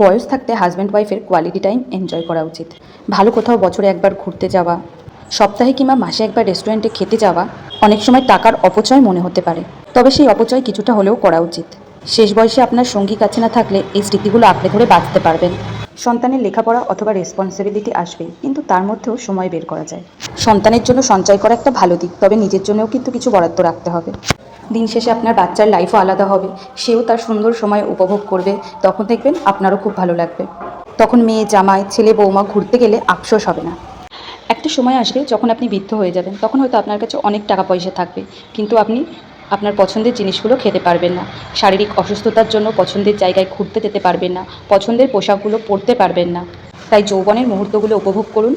বয়স থাকতে হাজব্যান্ড ওয়াইফের কোয়ালিটি টাইম এনজয় করা উচিত। ভালো কোথাও বছরে একবার ঘুরতে যাওয়া, সপ্তাহে কিংবা মাসে একবার রেস্টুরেন্টে খেতে যাওয়া, অনেক সময় টাকার অপচয় মনে হতে পারে। তবে সেই অপচয় কিছুটা হলেও করা উচিত। শেষ বয়সে আপনার সঙ্গী কাছে না থাকলে এই স্মৃতিগুলো আঁকড়ে ধরে বাঁচতে পারবেন। সন্তানের লেখাপড়া অথবা রেসপন্সিবিলিটি আসবেই কিন্তু তার মধ্যেও সময় বের করা যায়। সন্তানের জন্য সঞ্চয় করা একটা ভালো দিক, তবে নিজের জন্যও কিন্তু কিছু বরাদ্দ রাখতে হবে। দিন শেষে আপনার বাচ্চার লাইফও আলাদা হবে, সেও তার সুন্দর সময় উপভোগ করবে, তখন দেখবেন আপনারও খুব ভালো লাগবে। তখন মেয়ে, জামাই, ছেলে, বৌমা ঘুরতে গেলে আফসোস হবে না। একটা সময় আসবে যখন আপনি বৃদ্ধ হয়ে যাবেন, তখন হয়তো আপনার কাছে অনেক টাকা পয়সা থাকবে, কিন্তু আপনি আপনার পছন্দের জিনিসগুলো খেতে পারবেন না। শারীরিক অসুস্থতার জন্য পছন্দের জায়গায় ঘুরতে যেতে পারবেন না। পছন্দের পোশাকগুলো পরতে পারবেন না। তাই যৌবনের মুহূর্তগুলো উপভোগ করুন।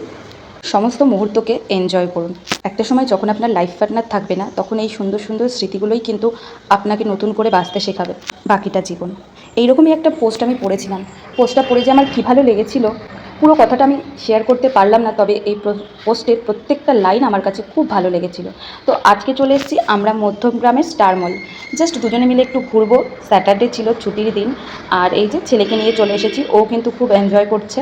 সমস্ত মুহূর্তকে এনজয় করুন। একটা সময় যখন আপনার লাইফ পার্টনার থাকবে না, তখন এই সুন্দর সুন্দর স্মৃতিগুলোই কিন্তু আপনাকে নতুন করে বাঁচতে শেখাবে বাকিটা জীবন। এইরকমই একটা পোস্ট আমি পড়েছিলাম। পোস্টটা পড়ে যে আমার কী ভালো লেগেছিল পুরো কথাটা আমি শেয়ার করতে পারলাম না, তবে এই পোস্টের প্রত্যেকটা লাইন আমার কাছে খুব ভালো লেগেছিল। তো আজকে চলে এসেছি আমরা মধ্যমগ্রামের স্টার মল জাস্ট দুজনে মিলে একটু ঘুরবো স্যাটারডে ছিল ছুটির দিন, আর এই যে ছেলেকে নিয়ে চলে এসেছি, ও কিন্তু খুব এনজয় করছে।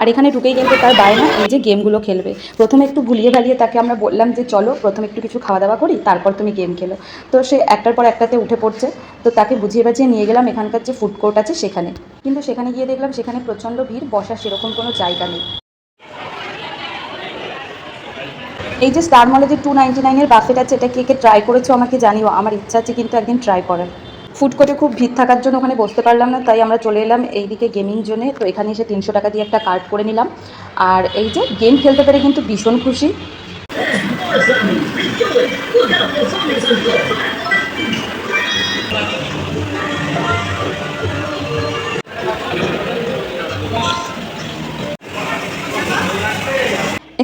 আর এখানে ঢুকেই কিন্তু তার বায়না এই যে গেমগুলো খেলবে। প্রথমে একটু ভুলিয়ে ভালিয়ে তাকে আমরা বললাম যে, চলো, প্রথমে একটু কিছু খাওয়া দাওয়া করি, তারপর তুমি গেম খেলো। তো সে একটার পর একটাতে উঠে পড়ছে। তো তাকে বুঝিয়ে বাজিয়ে নিয়ে গেলাম এখানকার যে ফুড কোর্ট আছে সেখানে। কিন্তু সেখানে গিয়ে দেখলাম সেখানে প্রচণ্ড ভিড়, বসার সেরকম কোনো জায়গা নেই। এই যে স্টার মলে যে টু নাইনটি নাইনের বাফেট আছে, এটা কে কে ট্রাই করেছ আমাকে জানিও? আমার ইচ্ছা আছে কিন্তু একদিন ট্রাই করার। ফুড কোর্টে খুব ভিড় থাকার জন্য ওখানে বসতে পারলাম না, তাই আমরা চলে এলাম এইদিকে গেমিং জোনে তো এখানে এসে তিনশো টাকা দিয়ে একটা কার্ড করে নিলাম। আর এই যে গেম খেলতে পেরে কিন্তু ভীষণ খুশি।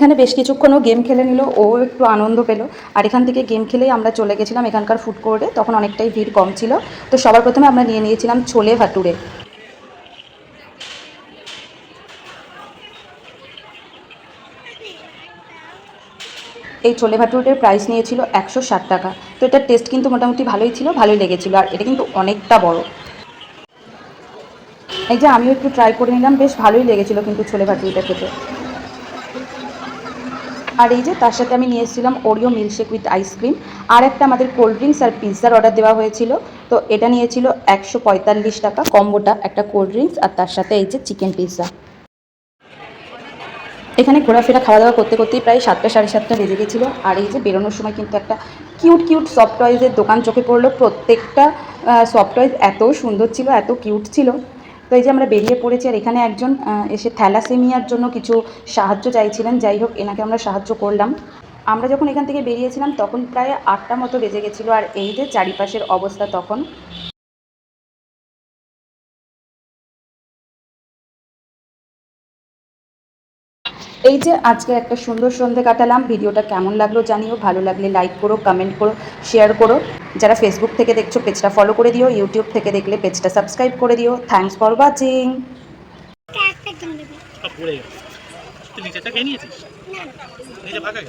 এখানে বেশ কিছুক্ষণও গেম খেলে নিল, ও একটু আনন্দ পেল। আর এখান থেকে গেম খেলেই আমরা চলে গেছিলাম এখানকার ফুড কোর্টে তখন অনেকটাই ভিড় কম ছিল। তো সবার প্রথমে আমরা নিয়ে নিয়েছিলাম ছোলে ভাটুরে। এই ছোলে ভাটুরের প্রাইস নিয়েছিল একশো ষাট টাকা। তো এটার টেস্ট কিন্তু মোটামুটি ভালোই ছিল, ভালোই লেগেছিল। আর এটা কিন্তু অনেকটা বড়। এই যে আমিও একটু ট্রাই করে নিলাম, বেশ ভালোই লেগেছিল কিন্তু ছোলে ভাটুরিটা খেতে। আর এই যে তার সাথে আমি নিয়ে এসেছিলাম Oreo milkshake with ice cream আর একটা আমাদের কোল্ড ড্রিঙ্কস আর পিৎজার অর্ডার দেওয়া হয়েছিল। তো এটা নিয়েছিল একশো পঁয়তাল্লিশ টাকা কম্বোটা একটা কোল্ড ড্রিঙ্কস আর তার সাথে এই যে চিকেন পিৎজা এখানে ঘোরাফেরা খাওয়া দাওয়া করতে করতেই প্রায় সাতটা, সাড়ে সাতটা বেজে গেছিল। আর এই যে বেরোনোর সময় কিন্তু একটা কিউট কিউট সফট টয়েজের দোকান চোখে পড়ল। প্রত্যেকটা সফট টয়েজ এত সুন্দর ছিল, এত কিউট ছিল। তো এই যে আমরা বেরিয়ে পড়েছি আর এখানে একজন এসে থ্যালাসেমিয়ার জন্য কিছু সাহায্য চাইছিলেন। যাই হোক, এনাকে আমরা সাহায্য করলাম। আমরা যখন এখান থেকে বেরিয়েছিলাম, তখন প্রায় আটটা মতো বেজে গেছিল। আর এই যে চারিপাশের অবস্থা তখন এই যে আজকে একটা সুন্দর সন্ধে কাটালাম ভিডিওটা কেমন লাগল জানিও ভালো লাগলে লাইক করো কমেন্ট করো শেয়ার করো। যারা ফেসবুক থেকে দেখছ পেজটা ফলো করে দিও ইউটিউব থেকে দেখলে পেজটা সাবস্ক্রাইব করে দিও। থ্যাংকস ফর ওয়াচিং তুই নিচেরটা খেয়ে নিয়েছিস? না গেল।